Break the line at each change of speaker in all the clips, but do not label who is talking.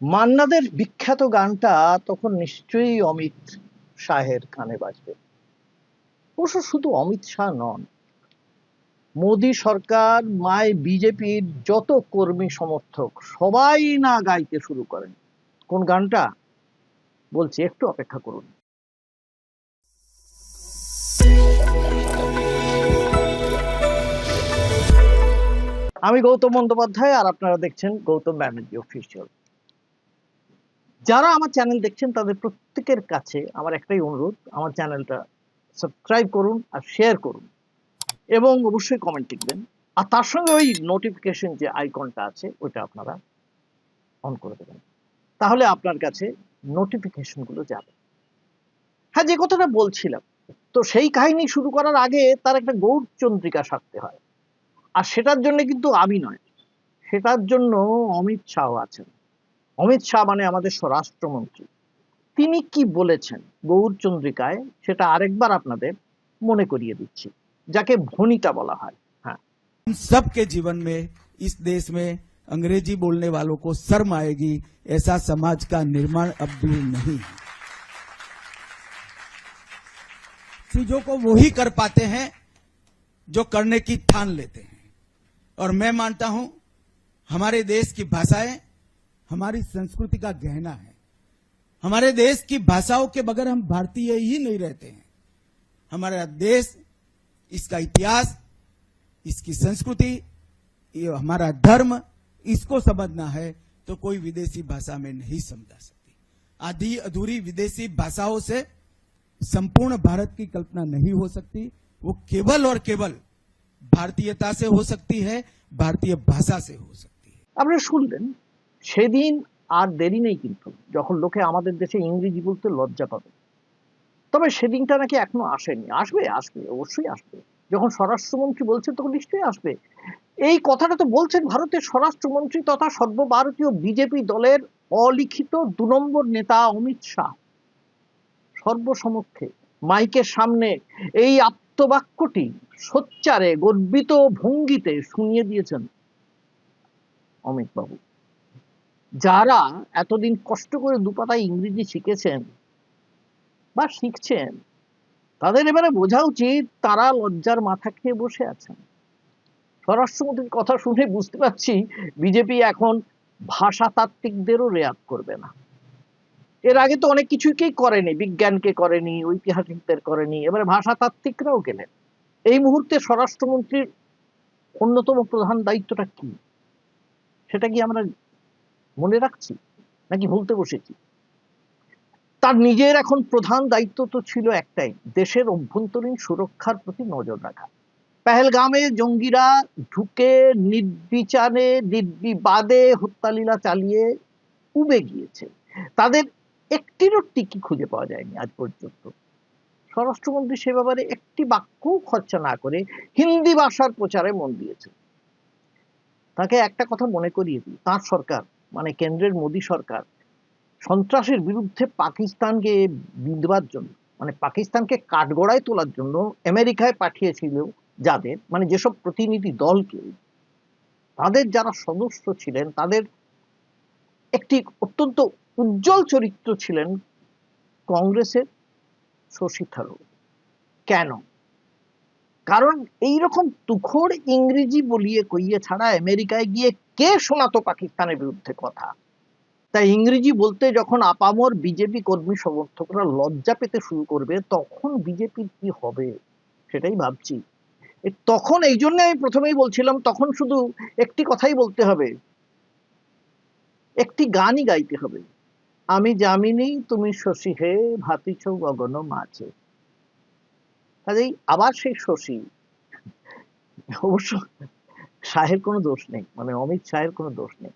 মান্নাদের বিখ্যাত গানটা তখন নিশ্চয়ই অমিত শাহের কানে বাজবে। অবশ্য শুধু অমিত শাহ নন, মোদী সরকার মায় বিজেপির যত কর্মী সমর্থক, সবাই না গাইতে শুরু করেন। কোন গানটা? বলছি, একটু অপেক্ষা করুন। আমি গৌতম বন্দ্যোপাধ্যায়, আর আপনারা দেখছেন গৌতম ব্যানার্জি অফিসিয়াল যারা আমার চ্যানেল দেখছেন, তাদের প্রত্যেকের কাছে আমার একটাই অনুরোধ, আমার চ্যানেলটা সাবস্ক্রাইব করুন আর শেয়ার করুন এবং অবশ্যই কমেন্ট লিখবেন। আর তার সঙ্গে ওই নোটিফিকেশন যে আইকনটা আছে, ওইটা আপনারা অন করে দেবেন। তাহলে আপনার কাছে নোটিফিকেশনগুলো যাবে। হ্যাঁ যে কথাটা বলছিলাম, তো সেই কাহিনী শুরু করার আগে তার একটা গৌর চন্দ্রিকা সারতে হয়। আর সেটার জন্য কিন্তু আমি নয়, সেটার জন্য অমিত শাহ আছেন। অমিত শাহ মানে আমাদের স্বরাষ্ট্রমন্ত্রী তিনি কি বলেছেন গৌর চন্দ্রিকায় সেটা আরেকবার আপনাদের মনে করিয়ে দিচ্ছি যাকে ভনিতা বলা হয় হ্যাঁ
हम सबके जीवन में इस देश में अंग्रेजी बोलने वालों को शर्म आएगी ऐसा समाज का निर्माण अब दूर नहीं है चीजों को वो ही कर पाते हैं जो करने की ठान लेते हैं और मैं मानता हूं हमारे देश की भाषाएं हमारी संस्कृति का गहना है। हमारे देश की भाषाओं के बगैर हम भारतीय ही नहीं रहते हैं। हमारा देश, इसका इतिहास, इसकी संस्कृति हमारा धर्म, इसको समझना है तो कोई विदेशी भाषा में नहीं समझा सकती। आधी अधूरी विदेशी भाषाओं से संपूर्ण भारत की कल्पना नहीं हो सकती। वो केवल और केवल भारतीयता से हो सकती है, भारतीय भाषा से हो सकती है।
अब सुन लें। সেদিন আর দেরি নেই কিন্তু, যখন লোকে আমাদের দেশে ইংরেজি বলতে লজ্জা পাবে। তবে সেদিনটা নাকি এখনও আসেনি। আসবে আসবে, অবশ্যই আসবে। যখন স্বরাষ্ট্রমন্ত্রী বলছেন তখন নিশ্চয়ই আসবে। এই কথাটা তো বলছেন ভারতের স্বরাষ্ট্রমন্ত্রী তথা সর্বভারতীয় বিজেপি দলের অলিখিত দু নম্বর নেতা অমিত শাহ। সর্বসমক্ষে মাইকের সামনে এই আত্মবাক্যটি সোচ্চারে গর্বিত ভঙ্গিতে শুনিয়ে দিয়েছেন অমিত বাবু যারা এতদিন কষ্ট করে দুপাতায় ইংরেজি শিখেছেন বা শিখছেন, তাদের এবারে বোঝা উচিত তারা লজ্জার মাথা খেয়ে বসে আছেন। স্বরাষ্ট্রমন্ত্রীর কথা শুনে বুঝতে পারছি বিজেপি এখন ভাষাতাত্ত্বিকদেরও রেয়াত করবে না। এর আগে তো অনেক কিছুকেই করেনি, বিজ্ঞানকে করেনি, ঐতিহাসিকদের করেনি, এবারে ভাষাতাত্ত্বিকরাও গেলেন। এই মুহূর্তে স্বরাষ্ট্রমন্ত্রীর অন্যতম প্রধান দায়িত্বটা কি? সেটা কি আমরা মনে রাখছি? নাকি ভুলতে বসেছি? তার নিজের এখন প্রধান দায়িত্ব তো ছিল একটাই, দেশের অভ্যন্তরীণ সুরক্ষার প্রতি নজর রাখা। পেহেলগামে জঙ্গিরা ঢুকে নির্বিচারে, নির্বিবাদে হত্যালীলা চালিয়ে উবে গিয়েছে। তাদের একটিরও টিকি খুঁজে পাওয়া যায়নি আজ পর্যন্ত। স্বরাষ্ট্রমন্ত্রী সে ব্যাপারে একটি বাক্যও খরচা না করে হিন্দি ভাষার প্রচারে মন দিয়েছে। তাকে একটা কথা মনে করিয়ে দিই, তার সরকার মানে কেন্দ্রের মোদী সরকার সন্ত্রাসের বিরুদ্ধে পাকিস্তানকে বিধবার জন্য মানে পাকিস্তানকে কাঠগড়ায় তোলার জন্য আমেরিকায় পাঠিয়েছিল যাদের মানে যেসব প্রতিনিধি দলকে, তাদের যারা সদস্য ছিলেন, তাদের একটি অত্যন্ত উজ্জ্বল চরিত্র ছিলেন কংগ্রেসের শশী থারুর। কেন? কারণ এই রকম তুখোড় ইংরেজি বলিয়ে কইয়ে ছাড়া আমেরিকায় গিয়ে কে শোনাতো পাকিস্তানের বিরুদ্ধে কথা? তাই ইংরেজি বলতে যখন আপামর বিজেপি কর্মী সমর্থকরা লজ্জা পেতে শুরু করবে, তখন বিজেপির কি হবে? সেটাই ভাবছি। তখন এই জন্য আমি প্রথমেই বলছিলাম, তখন শুধু একটি কথাই বলতে হবে। একটি গানই গাইতে হবে। আমি জামিনী তুমি শশী হে ভাতিছ গগন মাঝে। কাজেই আবার সেই শশী। অবশ্য শাহের কোনো দোষ নেই মানে অমিত শাহের কোনো দোষ নেই।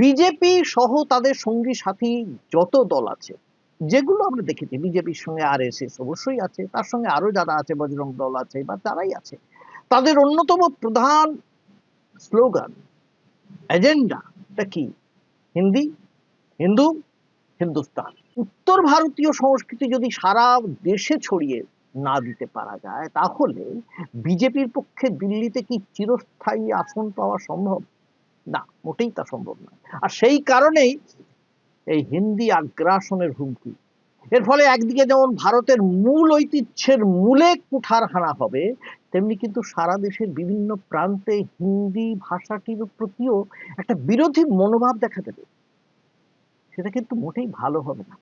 বিজেপি সহ তাদের সঙ্গী সাথী যত দল আছে, যেগুলো আমরা দেখেছি বিজেপির সঙ্গে আর এস এস অবশ্যই আছে, তার সঙ্গে আরও যারা আছে, বজরং দল আছে বা তারাই আছে, তাদের অন্যতম প্রধান স্লোগান, এজেন্ডা কি? হিন্দি, হিন্দু, হিন্দুস্তান। উত্তর ভারতীয় সংস্কৃতি যদি সারা দেশে ছড়িয়ে না দিতে পারা যায়, তাহলে বিজেপির পক্ষে দিল্লিতে কি চিরস্থায়ী আসন পাওয়া সম্ভব? না, মোটেই তা সম্ভব না আর সেই কারণেই এই হিন্দি আগ্রাসনের হুমকি। এর ফলে একদিকে যেমন ভারতের মূল ঐতিহ্যের মূলে কুঠার হানা হবে, তেমনি কিন্তু সারা দেশের বিভিন্ন প্রান্তে হিন্দি ভাষাটির প্রতিও একটা বিরোধী মনোভাব দেখা দেবে। সেটা কিন্তু মোটেই ভালো হবে না।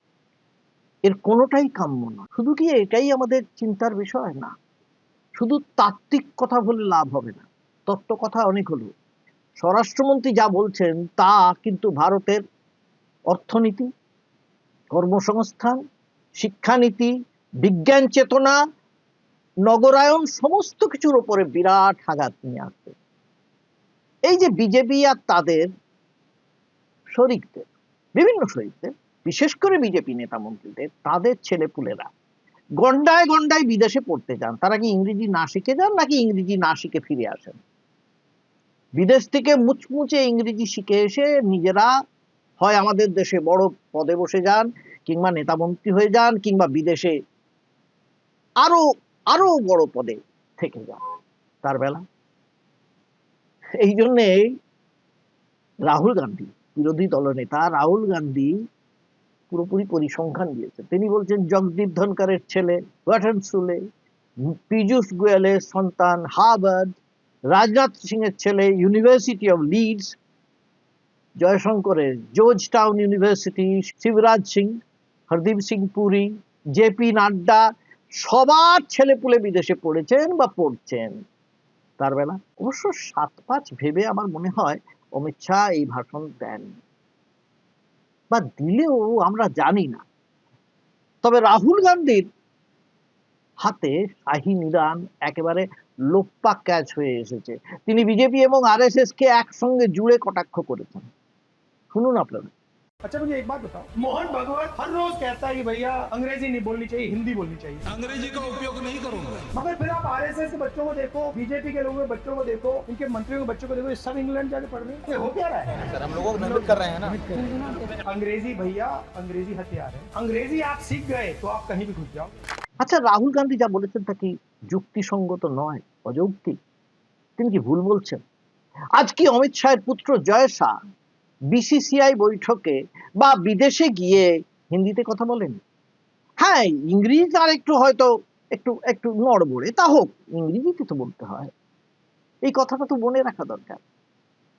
এর কোনোটাই কাম্য না। শুধু কি এটাই আমাদের চিন্তার বিষয়? না। শুধু তাত্ত্বিক কথা বলে লাভ হবে না। তত্ত্ব কথা অনেক হলো। স্বরাষ্ট্রমন্ত্রী যা বলছেন, তা কিন্তু ভারতের অর্থনীতি, কর্মসংস্থান, শিক্ষানীতি, বিজ্ঞান চেতনা, নগরায়ন সমস্ত কিছুর উপরে বিরাট আঘাত নিয়ে আসবে এই যে বিজেপি আর তাদের শরিকদের, বিভিন্ন শরিকদের বিশেষ করে বিজেপি নেতা মন্ত্রীদের, তাদের ছেলেপুলেরা গন্ডায় গন্ডায় বিদেশে পড়তে যান। তারা কি ইংরেজি না শিখে যান, নাকি ইংরেজি না শিখে ফিরে আসেন? বিদেশ থেকে মুচমুচে ইংরেজি শিখে এসে নিজেরা হয় আমাদের দেশে বড় পদে বসে যান, কিংবা নেতা মন্ত্রী হয়ে যান, কিংবা বিদেশে আরও আরও বড় পদে থেকে যান তার বেলা। এই জন্যে রাহুল গান্ধী, বিরোধী দলনেতা রাহুল গান্ধী পুরোপুরি পরিসংখ্যান দিয়েছেন তিনি বলছেন, জগদীপ ধনকরের ছেলে ওয়াটন সুলে, পীযূষ গোয়েলের সন্তান হার্ভার্ড রাজনাথ সিং এর ছেলে, university of Leeds, জয়শঙ্করের Georgetown university, Shivraj Singh, Hardeep Singh Puri JP Nadda, সবার ছেলে পুলে বিদেশে পড়েছেন বা পড়ছেন। তার বেলা অবশ্য সাত পাঁচ ভেবে আমার মনে হয় অমিত শাহ এই ভাষণ দেন বা দিলেও আমরা জানি না। তবে রাহুল গান্ধীর হাতে শাহী নিদান একেবারে লোপ্পা ক্যাচ হয়ে এসেছে। তিনি বিজেপি এবং আর এস এস কে একসঙ্গে জুড়ে কটাক্ষ করেছেন। শুনুন আপনারা।
अच्छा मुझे एक बात बताओ मोहन भगवत हर रोज कहता है कि भैया अंग्रेजी नहीं बोलनी चाहिए हिंदी बोलनी चाहिए
अंग्रेजी का उपयोग नहीं करूंगा
मगर फिर आप आरएसएस के बच्चों को देखो बीजेपी के लोगों के बच्चों को देखो इनके मंत्रियों के बच्चों को देखो ये सब इंग्लैंड जाके पढ़ रहे हैं ये हो क्या रहा है
सर हम लोगों को भ्रमित कर रहे हैं ना
अंग्रेजी भैया अंग्रेजी हथियार है अंग्रेजी आप सीख गए तो आप कहीं भी घुस जाओ
আচ্ছা রাহুল গান্ধী যা বলেছেন তা কি যুক্তিসঙ্গত নয় অযৌক্তিক তিনি কি ভুল বলছেন আজ কি অমিত শাহের পুত্র জয় শাহ বিসিসিআই বৈঠকে বা বিদেশে গিয়ে হিন্দিতে কথা বলেন। হ্যাঁ ইংরেজি তার একটু হয়তো একটু একটু নড়বড়ে, তা হোক ইংরেজিতে তো বলতে হয়? এই কথাটা তো মনে রাখা দরকার।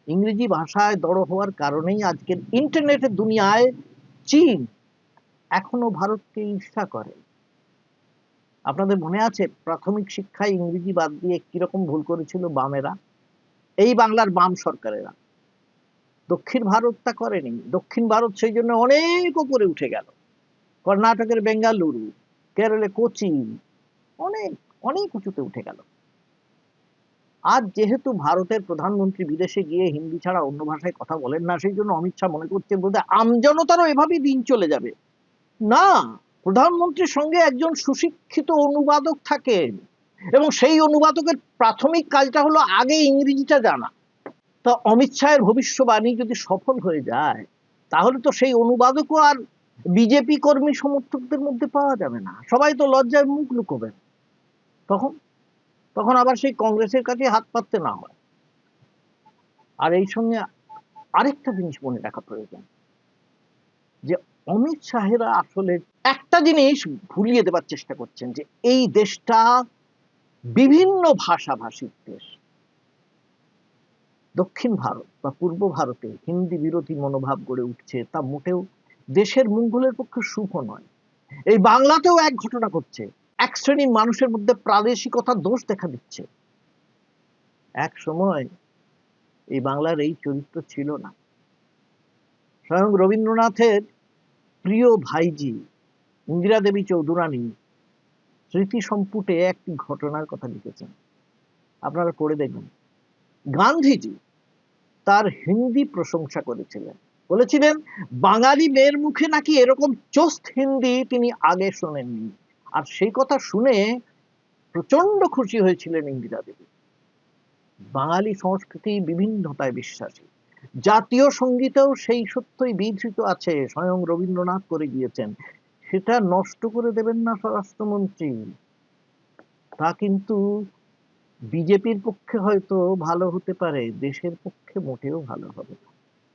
ইংরেজি ভাষায় দড় হওয়ার কারণেই আজকের ইন্টারনেটের দুনিয়ায় চীন এখনও ভারতকে ঈর্ষা করে। আপনাদের মনে আছে প্রাথমিক শিক্ষায় ইংরেজি বাদ দিয়ে কীরকম ভুল করেছিল বামেরা? এই বাংলার বাম সরকারেরা। দক্ষিণ ভারত তা করেনি। দক্ষিণ ভারত সেই জন্য অনেক উপরে উঠে গেল। কর্ণাটকের বেঙ্গালুরু, কেরলে কোচিন, অনেক অনেক উঁচুতে উঠে গেল। আজ যেহেতু ভারতের প্রধানমন্ত্রী বিদেশে গিয়ে হিন্দি ছাড়া অন্য ভাষায় কথা বলেন না, সেই জন্য অমিত শাহ মনে করছেন বোধহয় আমজনতারও এভাবেই দিন চলে যাবে। না, প্রধানমন্ত্রীর সঙ্গে একজন সুশিক্ষিত অনুবাদক থাকেন এবং সেই অনুবাদকের প্রাথমিক কাজটা হলো আগে ইংরেজিটা জানা। তা অমিত শাহের ভবিষ্যবাণী যদি সফল হয়ে যায়, তাহলে তো সেই অনুবাদকও আর বিজেপি কর্মী সমর্থকদের মধ্যে পাওয়া যাবে না। সবাই তো লজ্জায় মুখ লুকোবেন তখন? তখন আবার সেই কংগ্রেসের কাছে হাত পাততে না হয়। আর এই সঙ্গে আরেকটা জিনিস মনে রাখা প্রয়োজন, যে অমিত শাহেরা আসলে একটা জিনিস ভুলিয়ে দেবার চেষ্টা করছেন, যে এই দেশটা বিভিন্ন ভাষাভাষীর দেশ। দক্ষিণ ভারত বা পূর্ব ভারতে হিন্দি বিরোধী মনোভাব গড়ে উঠছে তা মোটেও দেশের মঙ্গলের পক্ষে শুভ নয়। এই বাংলাতেও এক ঘটনা ঘটছে। এক শ্রেণির মানুষের মধ্যে প্রাদেশিকতার দোষ দেখা দিচ্ছে। এক সময় এই বাংলার এই চরিত্র ছিল না। স্বয়ং রবীন্দ্রনাথের প্রিয় ভাইজি ইন্দিরা দেবী চৌধুরানী স্মৃতি সম্পুটে একটি ঘটনার কথা লিখেছেন। আপনারা পড়ে দেখবেন গান্ধীজি তার হিন্দি প্রশংসা করেছিলেন। বলেছিলেন, বাঙালি মেয়ের মুখে নাকি এরকম চোস্ত হিন্দি তিনি আগে শোনেননি। আর সেই কথা শুনে প্রচণ্ড খুশি হয়েছিলেন ইন্দিরা দেবী। বাঙালি সংস্কৃতি বিভিন্নতায় বিশ্বাসী। জাতীয় সঙ্গীতেও সেই সত্যই বিধৃত আছে, স্বয়ং রবীন্দ্রনাথ করে গিয়েছেন। সেটা নষ্ট করে দেবেন না স্বরাষ্ট্রমন্ত্রী। তা কিন্তু বিজেপির পক্ষে হয়তো ভালো হতে পারে, দেশের পক্ষে মোটেও ভালো হবে না।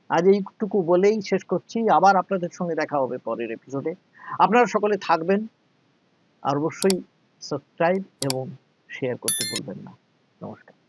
আজ এইটুকু বলেই শেষ করছি। আবার আপনাদের সঙ্গে দেখা হবে পরের এপিসোডে আপনারা সকলে থাকবেন আর অবশ্যই সাবস্ক্রাইব এবং শেয়ার করতে ভুলবেন না। নমস্কার।